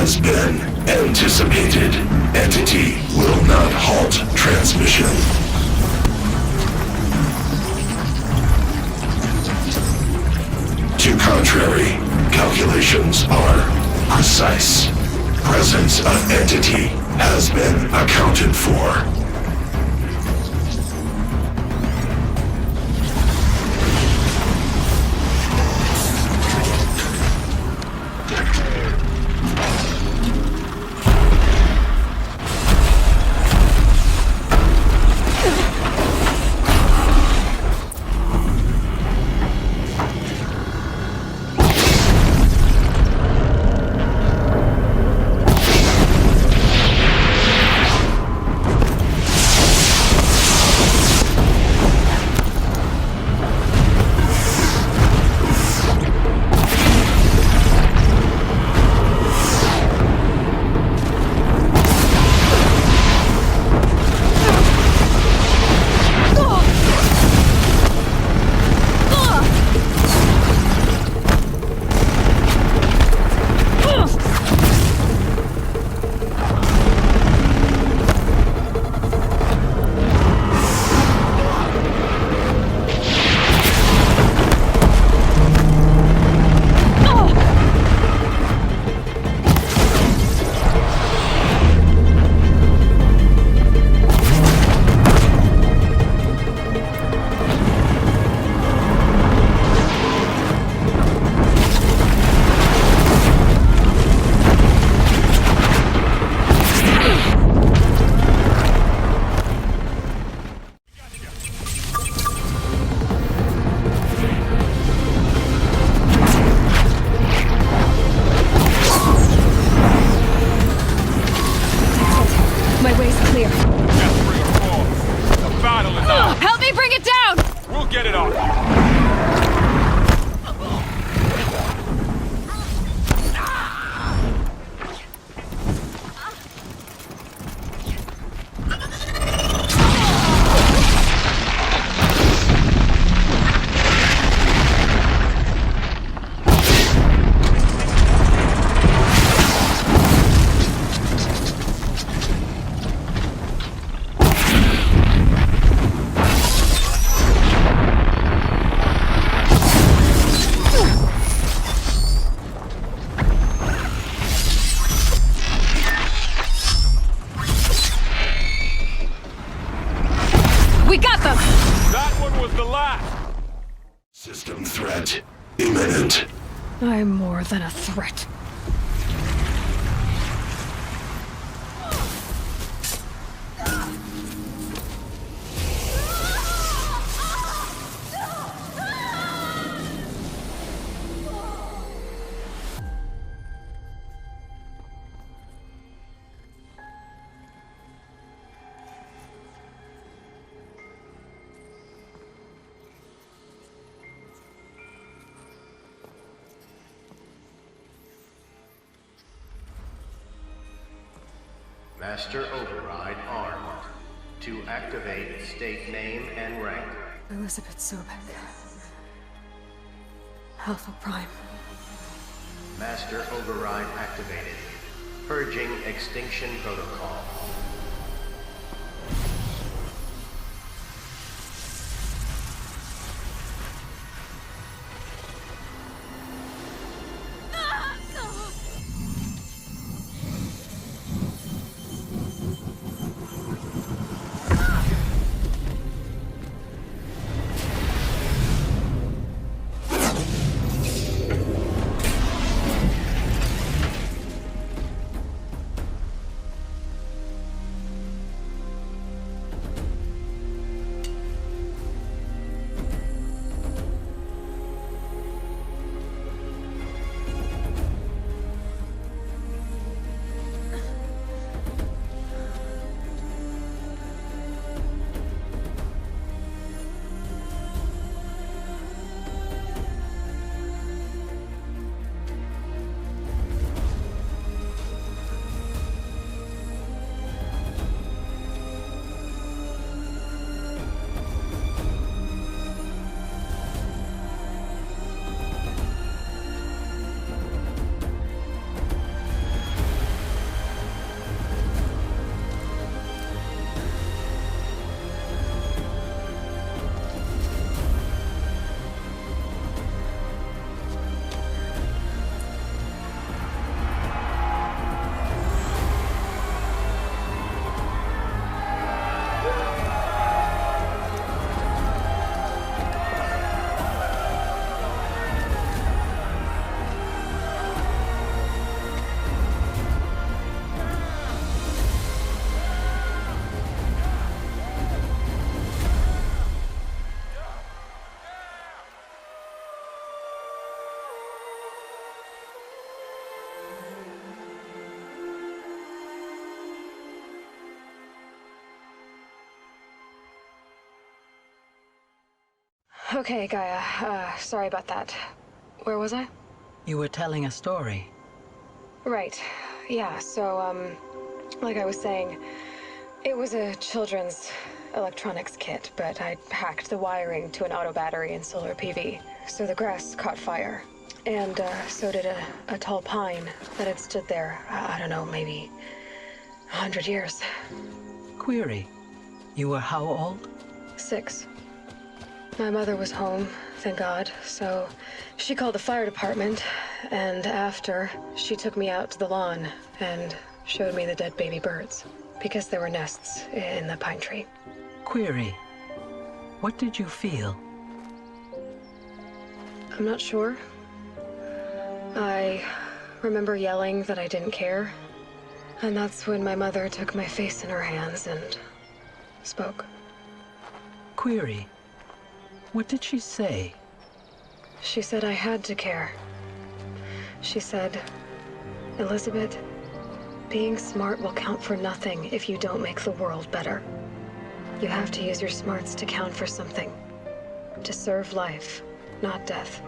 Has been anticipated. Entity will not halt transmission. To contrary, calculations are precise. Presence of entity has been accounted for. More than a threat. Master Override armed. To activate, state name and rank. Elizabeth Sobek. Alpha Prime. Master Override activated. Purging Extinction Protocol. Okay, Gaia. Uh, sorry about that. Where was I? You were telling a story. Right. Yeah, so, um, like I was saying, it was a children's electronics kit, but I hacked the wiring to an auto battery and solar PV. So the grass caught fire. And uh, so did a, a tall pine that had stood there, uh, I don't know, maybe a hundred years. Query. You were how old? Six. My mother was home, thank God, so she called the fire department, and after, she took me out to the lawn and showed me the dead baby birds, because there were nests in the pine tree. Query. What did you feel? I'm not sure. I remember yelling that I didn't care, and that's when my mother took my face in her hands and spoke. Query. What did she say? She said I had to care. She said, Elizabeth, being smart will count for nothing if you don't make the world better. You have to use your smarts to count for something. To serve life, not death.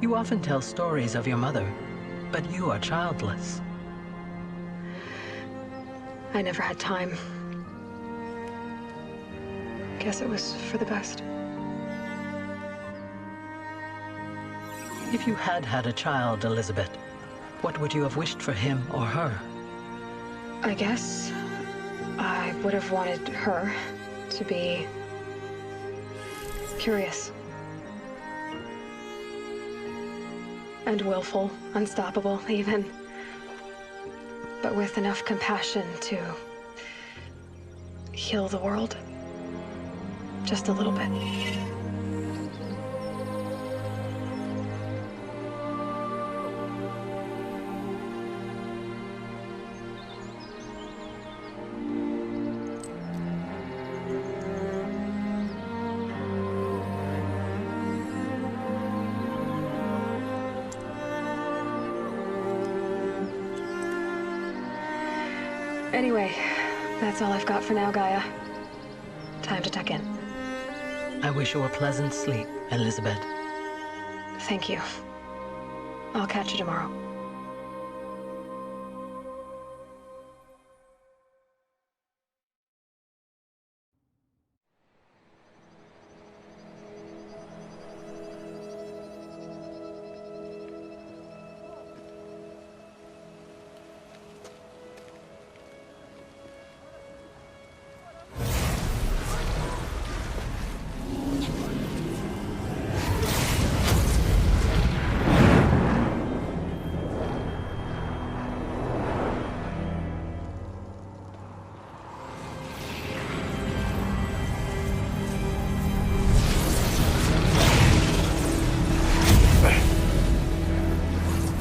You often tell stories of your mother, but you are childless. I never had time. Guess it was for the best. If you had had a child, Elizabeth, what would you have wished for him or her? I guess I would have wanted her to be curious. And willful, unstoppable, even. But with enough compassion to heal the world. Just a little bit. Anyway, that's all I've got for now, Gaia. I wish you a pleasant sleep, Elizabeth. Thank you. I'll catch you tomorrow.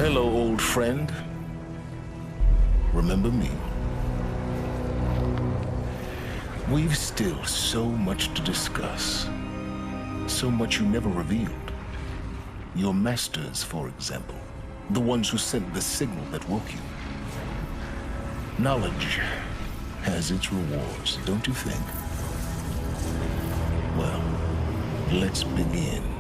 Hello, old friend. Remember me? We've still so much to discuss. So much you never revealed. Your masters, for example. The ones who sent the signal that woke you. Knowledge has its rewards, don't you think? Well, let's begin.